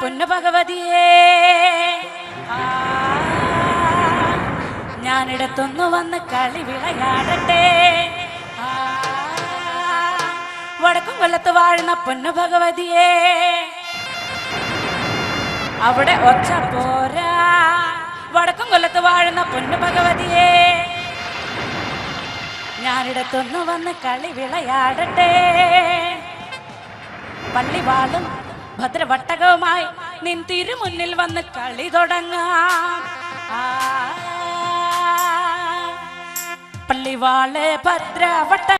പൊന്നു ഭഗവതിയേ ഞാനിടത്തൊന്നു വന്ന് കളി വിളയാടട്ടെ. വടക്കും കൊല്ലത്ത് വാഴുന്ന പൊന്നു ഭഗവതിയേ അവിടെ ഒച്ച പോരാ. വടക്കും കൊല്ലത്ത് വാഴുന്ന പൊന്നു ഭഗവതിയേ ഞാനിടത്തൊന്നു വന്ന് കളി വിളയാടട്ടെ. പള്ളി വാളും ഭദ്രവട്ടകവുമായി നിൻ തിരുമുന്നിൽ വന്ന് കളി തുടങ്ങാം. പള്ളിവാളെ ഭദ്രവട്ട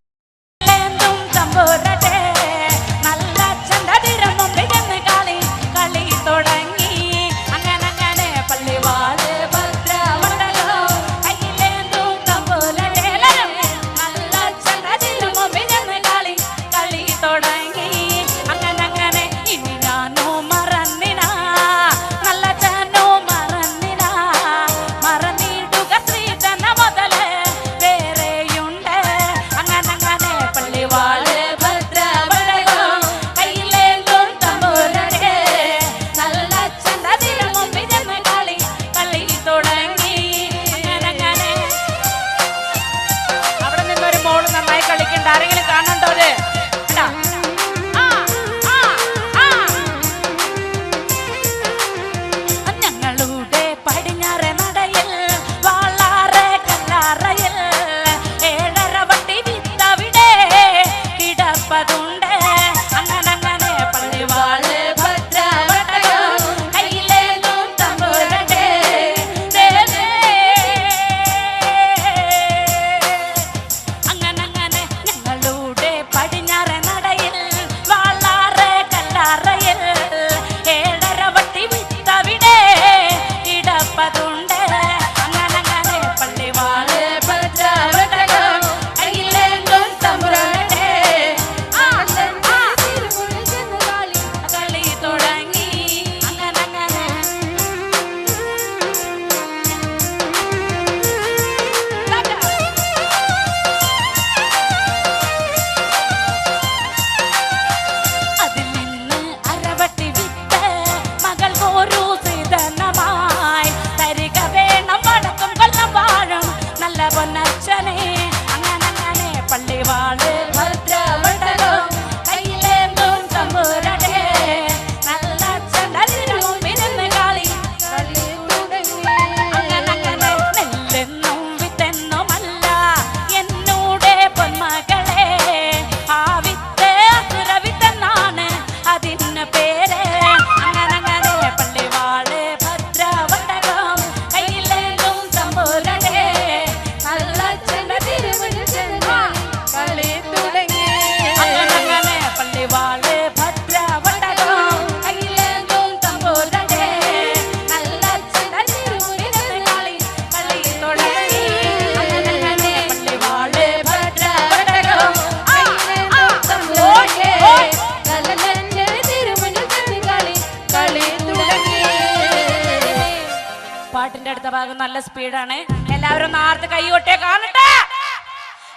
ഭാഗം നല്ല സ്പീഡാണ്. എല്ലാവരും നാർത്ത് കൈകൊട്ടെ കാണട്ടെ.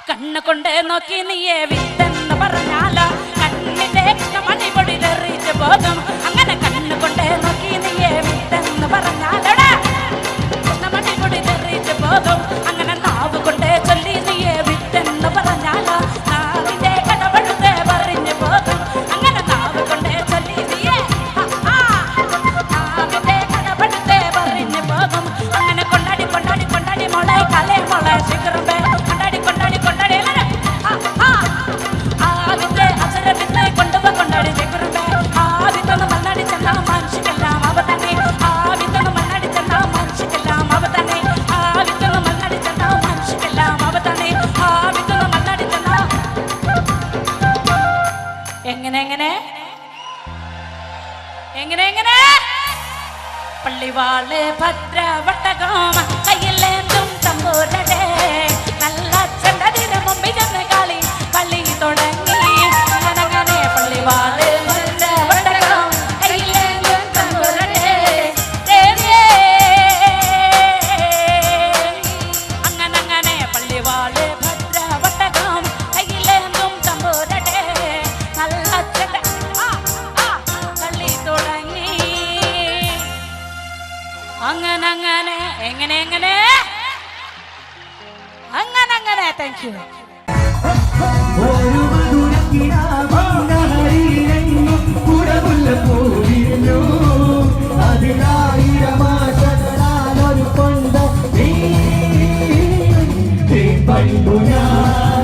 കണ്ണ് കൊണ്ട് നോക്കി നീയേ വിട്ടെന്ന് പറഞ്ഞാല. കണ്ണിന്റെ കൃഷ്ണമണിപൊടി തെറിച്ച് പോകും അങ്ങനെ കണ്ണ് കൊണ്ട് നോക്കി നീയേ വിട്ടെന്ന് പറഞ്ഞാലോ. കൃഷ്ണമണിപൊടി തെറിച്ച് പോകും അങ്ങനെ അങ്ങനെ എങ്ങനെ എങ്ങനെ? അങ്ങനെ അങ്ങനെ. താങ്ക് യു പണ്ടു ഞാൻ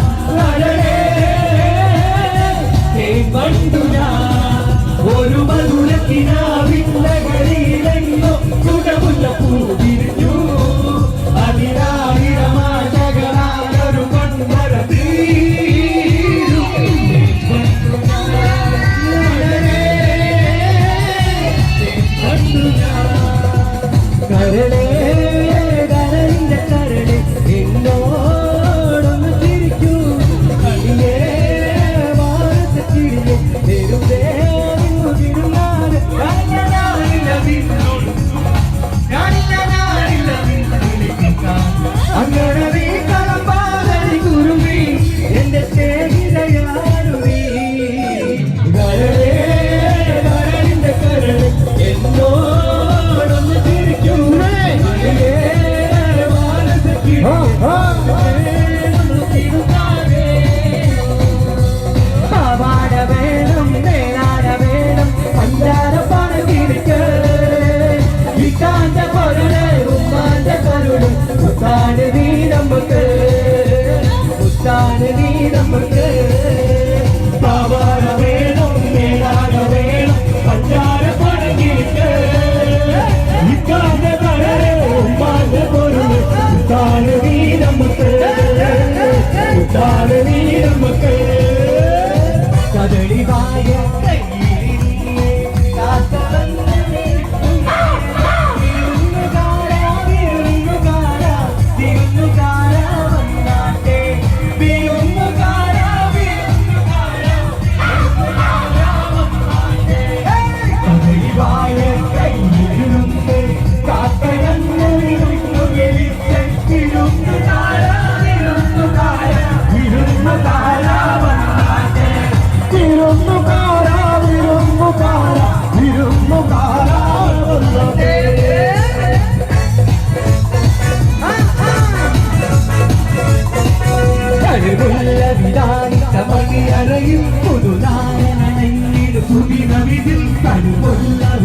Bani Bolla